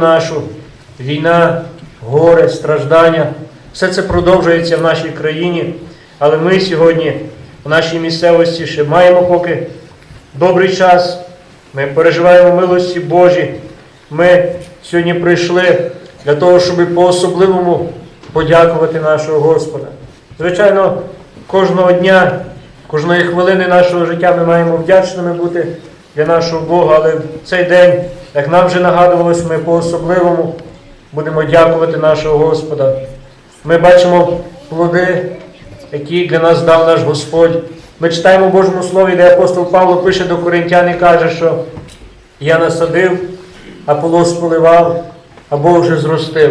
нашу, війна, горе, страждання, все це продовжується в нашій країні, але ми сьогодні в нашій місцевості ще маємо поки добрий час. Ми переживаємо милості Божі. Ми сьогодні прийшли для того, щоб по-особливому подякувати нашого Господа. Звичайно, кожного дня, кожної хвилини нашого життя ми маємо вдячними бути для нашого Бога, але в цей день, як нам вже нагадувалось, ми по-особливому будемо дякувати нашого Господа. Ми бачимо плоди, які для нас дав наш Господь. Ми читаємо в Божому Слові, де апостол Павло пише до Коринтян і каже, що я насадив, Аполос поливав, а Бог вже зростив.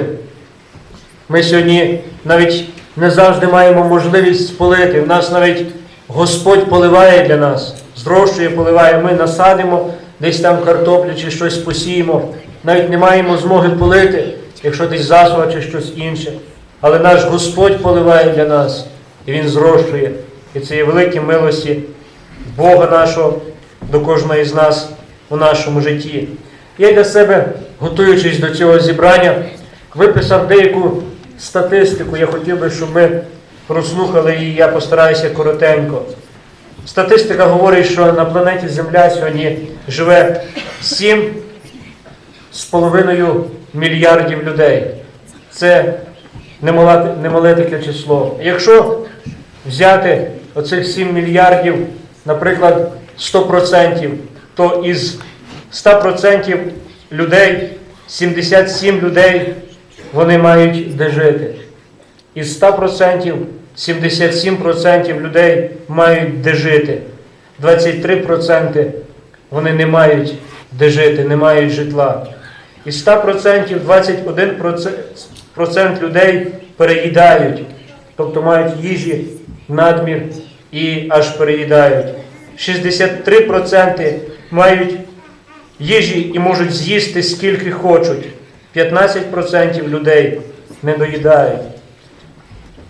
Ми сьогодні навіть не завжди маємо можливість полити. У нас навіть Господь поливає для нас, зрощує, поливає. Ми насадимо десь там картоплю чи щось посіємо. Навіть не маємо змоги полити, якщо десь засуха чи щось інше. Але наш Господь поливає для нас, і Він зрощує. І це є великі милості Бога нашого до кожного з нас у нашому житті. Я для себе, готуючись до цього зібрання, виписав деяку статистику. Я хотів би, щоб ми прослухали її, я постараюся коротенько. Статистика говорить, що на планеті Земля сьогодні живе 7 з половиною мільярдів людей. Це немале таке число. Якщо взяти оцих 7 мільярдів, наприклад, 100%, то із 100% людей 77 людей вони мають де жити. Із 100% 77% людей мають де жити. 23% вони не мають де жити, не мають житла. Із 100% 21% людей переїдають, тобто мають їжі, надмір і аж переїдають. 63% мають їжі і можуть з'їсти скільки хочуть. 15% людей не доїдають.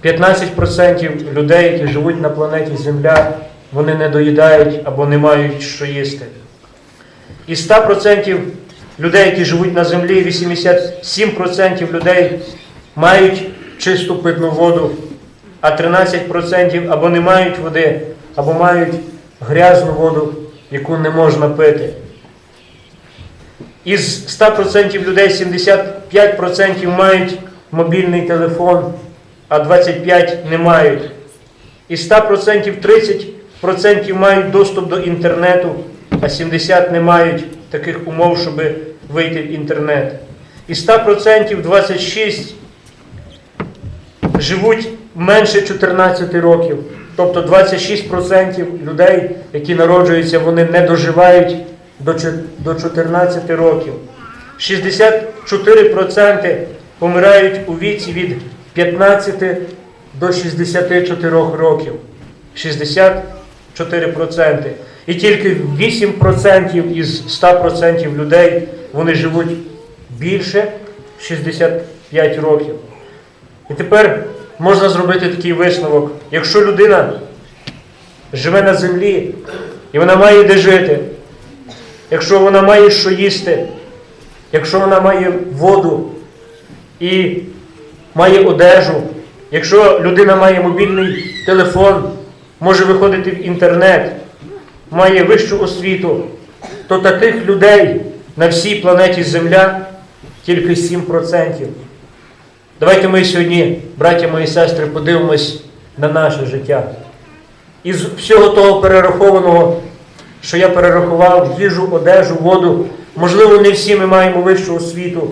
15% людей, які живуть на планеті Земля, вони не доїдають або не мають що їсти. Із 100% людей, які живуть на землі, 87% людей мають чисту питну воду, а 13% або не мають води, або мають грязну воду, яку не можна пити. Із 100% людей 75% мають мобільний телефон, а 25% не мають. Із 100% 30% мають доступ до інтернету, а 70% не мають таких умов, щоб вийти в інтернет. Із 100% 26 живуть менше 14 років. Тобто 26% людей, які народжуються, вони не доживають до 14 років. 64% помирають у віці від 15 до 64 років. 64%. І тільки 8% із 100% людей вони живуть більше 65 років. І тепер можна зробити такий висновок. Якщо людина живе на землі і вона має де жити, якщо вона має що їсти, якщо вона має воду і має одежу, якщо людина має мобільний телефон, може виходити в інтернет, має вищу освіту, то таких людей на всій планеті Земля тільки 7%. Давайте ми сьогодні, браття мої сестри, подивимось на наше життя. Із всього того перерахованого, що я перерахував, їжу, одежу, воду, можливо, не всі ми маємо вищу освіту,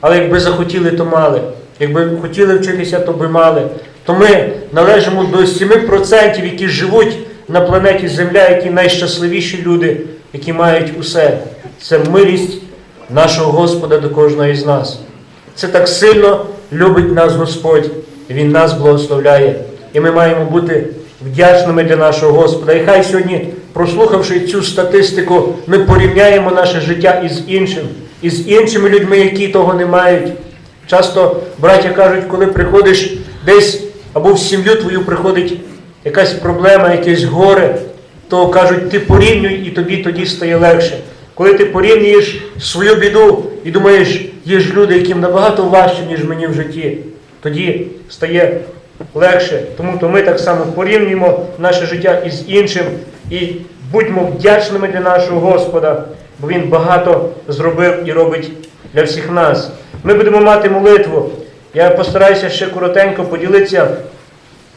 але якби захотіли, то мали. Якби хотіли вчитися, то би мали. То ми належимо до 7%, які живуть на планеті Земля, які найщасливіші люди, які мають усе. Це милість нашого Господа до кожного із нас. Це так сильно любить нас Господь, Він нас благословляє. І ми маємо бути вдячними для нашого Господа. І хай сьогодні, прослухавши цю статистику, ми порівняємо наше життя із іншим, із іншими людьми, які того не мають. Часто браття кажуть, коли приходиш десь або в сім'ю твою приходить якась проблема, якесь горе, то кажуть, ти порівнюй і тобі тоді стає легше. Коли ти порівнюєш свою біду і думаєш, є ж люди, яким набагато важче, ніж мені в житті. Тоді стає легше. Тому то ми так само порівнюємо наше життя із іншим і будьмо вдячними для нашого Господа, бо Він багато зробив і робить для всіх нас. Ми будемо мати молитву. Я постараюся ще коротенько поділитися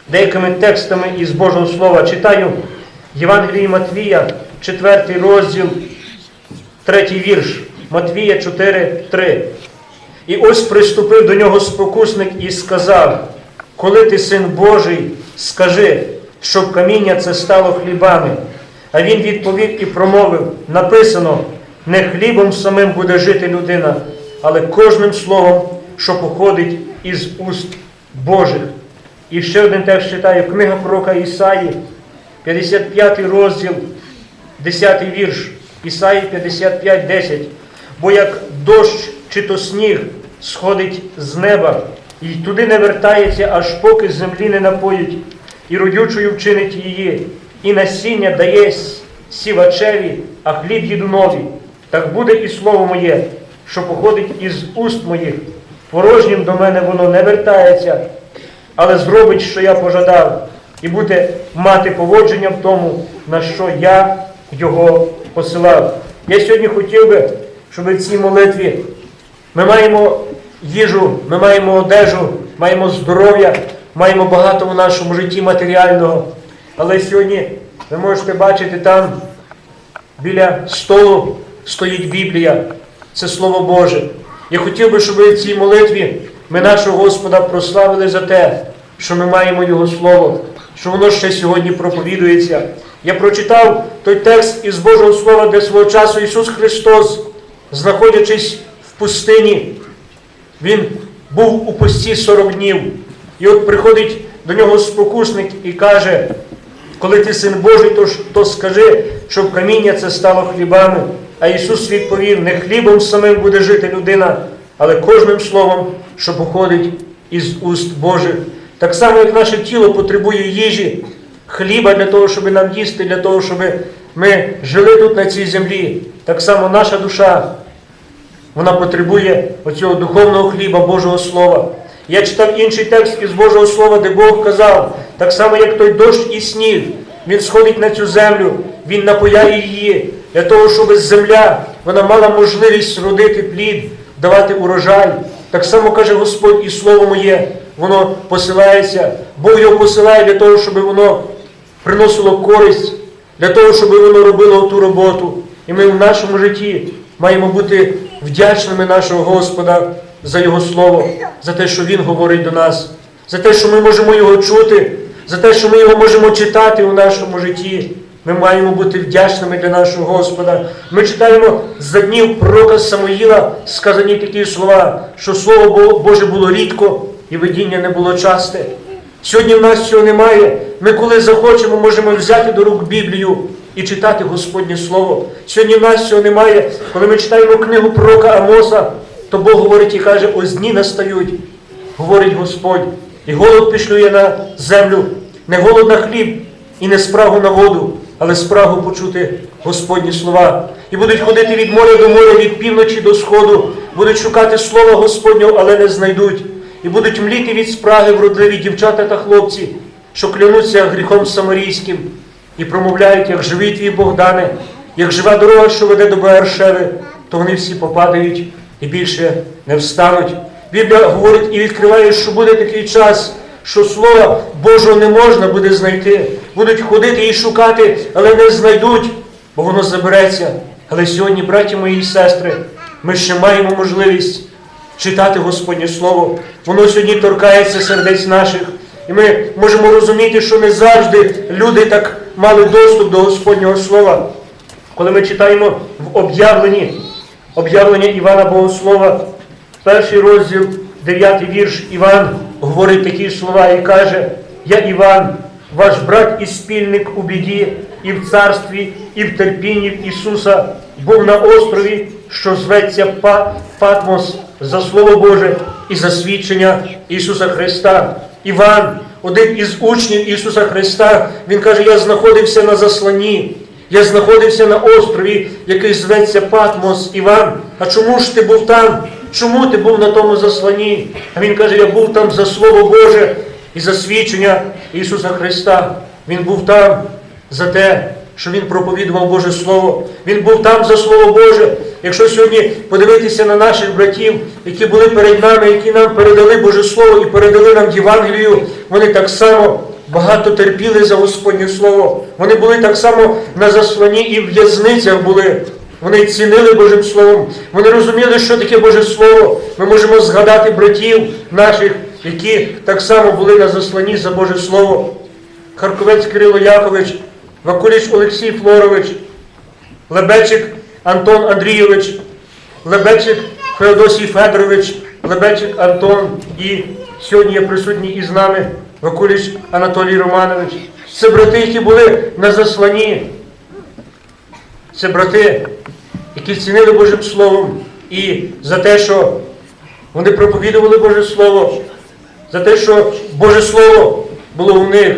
деякими текстами із Божого Слова. Читаю Євангелії Матвія, 4 розділ, 3 вірш. Матвія 4, 3. І ось приступив до нього спокусник і сказав: Коли ти син Божий, скажи, щоб каміння це стало хлібами. А він відповів і промовив: написано, не хлібом самим буде жити людина, але кожним словом, що походить із уст Божих. І ще один текст читаю, книга пророка Ісаї, 55 розділ, 10 вірш, Ісаї 55, 10. Бо як дощ чи то сніг сходить з неба, і туди не вертається, аж поки землі не напоїть, і родючою вчинить її, і насіння дає сівачеві, а хліб їдунові. Так буде і слово моє, що походить із уст моїх. Порожнім до мене воно не вертається, але зробить, що я пожадав, і буде мати поводження в тому, на що я його посилав. Я сьогодні хотів би, щоб в цій молитві ми маємо їжу, ми маємо одежу, маємо здоров'я, маємо багато в нашому житті матеріального. Але сьогодні ви можете бачити там біля столу стоїть Біблія, це Слово Боже. Я хотів би, щоб в цій молитві ми нашого Господа прославили за те, що ми маємо Його Слово, що воно ще сьогодні проповідується. Я прочитав той текст із Божого Слова, де свого часу Ісус Христос, знаходячись в пустині, Він був у пості 40 днів. І от приходить до нього спокусник і каже, коли ти син Божий, то, то скажи, щоб каміння це стало хлібами. А Ісус відповів, не хлібом самим буде жити людина, але кожним словом, що походить із уст Божих. Так само, як наше тіло потребує їжі, хліба для того, щоб нам їсти, для того, щоб ми жили тут на цій землі. Так само наша душа вона потребує оцього духовного хліба Божого Слова. Я читав інший текст із Божого Слова, де Бог казав, так само, як той дощ і сніг, він сходить на цю землю, він напояє її для того, щоб земля вона мала можливість родити плід, давати урожай. Так само каже Господь, і Слово моє, воно посилається. Бог його посилає для того, щоб воно приносило користь, для того, щоб воно робило ту роботу. І ми в нашому житті маємо бути вдячними нашого Господа за Його Слово, за те, що Він говорить до нас, за те, що ми можемо Його чути, за те, що ми його можемо читати у нашому житті. Ми маємо бути вдячними для нашого Господа. Ми читаємо за днів пророка Самуїла сказані такі слова, що Слово Боже було рідко і видіння не було часте. Сьогодні в нас цього немає. Ми, коли захочемо, можемо взяти до рук Біблію і читати Господнє Слово. Сьогодні в нас цього немає. Коли ми читаємо книгу пророка Амоса, то Бог говорить і каже, ось дні настають, говорить Господь, і голод пішлює на землю, не голод на хліб і не спрагу на воду, але спрагу почути Господні слова. І будуть ходити від моря до моря, від півночі до сходу, будуть шукати слова Господнього, але не знайдуть. І будуть мліти від спраги вродливі дівчата та хлопці, що клянуться гріхом самарійським, і промовляють, як живий твій Богдане, як жива дорога, що веде до Беершеви, то вони всі попадають і більше не встануть. Біблія говорить і відкриває, що буде такий час, що Слова Божого не можна буде знайти. Будуть ходити і шукати, але не знайдуть, бо воно забереться. Але сьогодні, браті мої і сестри, ми ще маємо можливість читати Господнє Слово. Воно сьогодні торкається сердець наших. І ми можемо розуміти, що не завжди люди так мали доступ до Господнього Слова. Коли ми читаємо в об'явленні, об'явлення Івана Богослова, перший розділ, дев'ятий вірш, Іван говорить такі слова і каже: Я Іван, ваш брат і спільник у біді, і в царстві, і в терпінні Ісуса, був на острові, що зветься Па- Патмос за Слово Боже і за свідчення Ісуса Христа. Іван, один із учнів Ісуса Христа, він каже, я знаходився на засланні. Я знаходився на острові, який зветься Патмос Іван. А чому ж ти був там? Чому ти був на тому засланні? А він каже, я був там за Слово Боже і за свідчення Ісуса Христа. Він був там за те, що Він проповідував Боже Слово. Він був там за Слово Боже. Якщо сьогодні подивитися на наших братів, які були перед нами, які нам передали Боже Слово і передали нам Євангелію, вони так само багато терпіли за Господнє Слово. Вони були так само на засланні і в в'язницях були. Вони цінили Божим Словом. Вони розуміли, що таке Боже Слово. Ми можемо згадати братів наших, які так само були на засланні за Боже Слово. Харковець Кирило Якович, Вакуліч Олексій Флорович, Лебечик Антон Андрійович, Лебечик Феодосій Федорович, Лебечик Антон і сьогодні є присутній із нами Вакуліч Анатолій Романович. Це брати, які були на засланні. Це брати, які цінили Божим Словом і за те, що вони проповідували Боже Слово, за те, що Боже Слово було у них.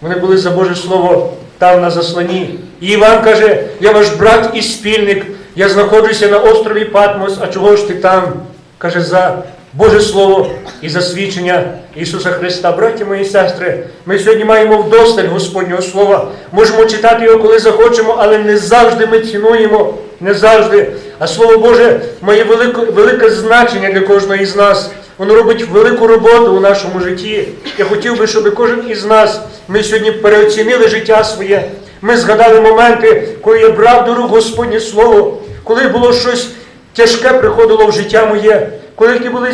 Вони були за Боже Слово там на заслані. І Іван каже, я ваш брат і спільник, я знаходжуся на острові Патмос, а чого ж ти там? Каже, за Боже Слово і за свідчення Ісуса Христа. Браті мої сестри, ми сьогодні маємо вдосталь Господнього Слова. Можемо читати його, коли захочемо, але не завжди ми цінуємо, не завжди. А Слово Боже має велике, велике значення для кожного із нас. Воно робить велику роботу у нашому житті. Я хотів би, щоб кожен із нас ми сьогодні переоцінили життя своє. Ми згадали моменти, коли я брав до рук Господнє Слово, коли було щось тяжке приходило в життя моє, коли були,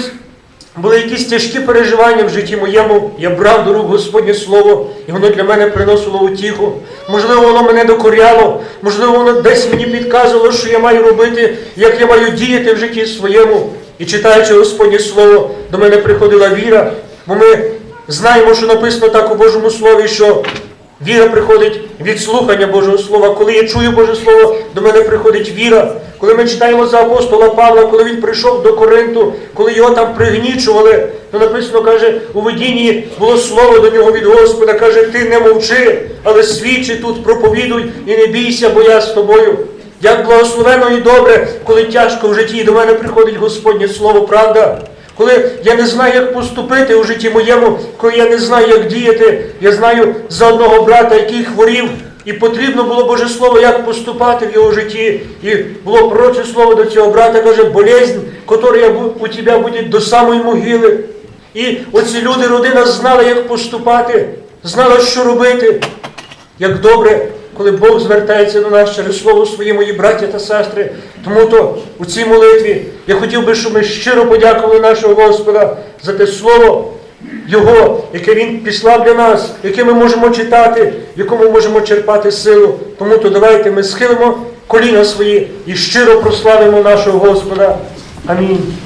були якісь тяжкі переживання в житті моєму, я брав до рук Господнє Слово, і воно для мене приносило утіху. Можливо, воно мене докоряло, можливо, воно десь мені підказувало, що я маю робити, як я маю діяти в житті своєму. І читаючи Господнє Слово, до мене приходила віра, бо ми знаємо, що написано так у Божому Слові, що віра приходить від слухання Божого Слова. Коли я чую Боже Слово, до мене приходить віра. Коли ми читаємо за апостола Павла, коли він прийшов до Коринту, коли його там пригнічували, то написано, каже, у видінні було слово до нього від Господа, каже, ти не мовчи, але свідчи тут, проповідуй і не бійся, бо я з тобою. Як благословено і добре, коли тяжко в житті до мене приходить Господнє Слово, правда? Коли я не знаю, як поступити у житті моєму, коли я не знаю, як діяти, я знаю за одного брата, який хворів, і потрібно було Боже Слово, як поступати в його житті. І було пророче слово до цього брата, каже, болезнь, яка у тебе буде до самої могили. І оці люди, родина знала, як поступати, знала, що робити. Як добре, коли Бог звертається до нас через слово своє, мої браті та сестри. Тому то у цій молитві я хотів би, щоб ми щиро подякували нашого Господа за те слово Його, яке Він післав для нас, яке ми можемо читати, якому можемо черпати силу. Тому то давайте ми схилимо коліна свої і щиро прославимо нашого Господа. Амінь.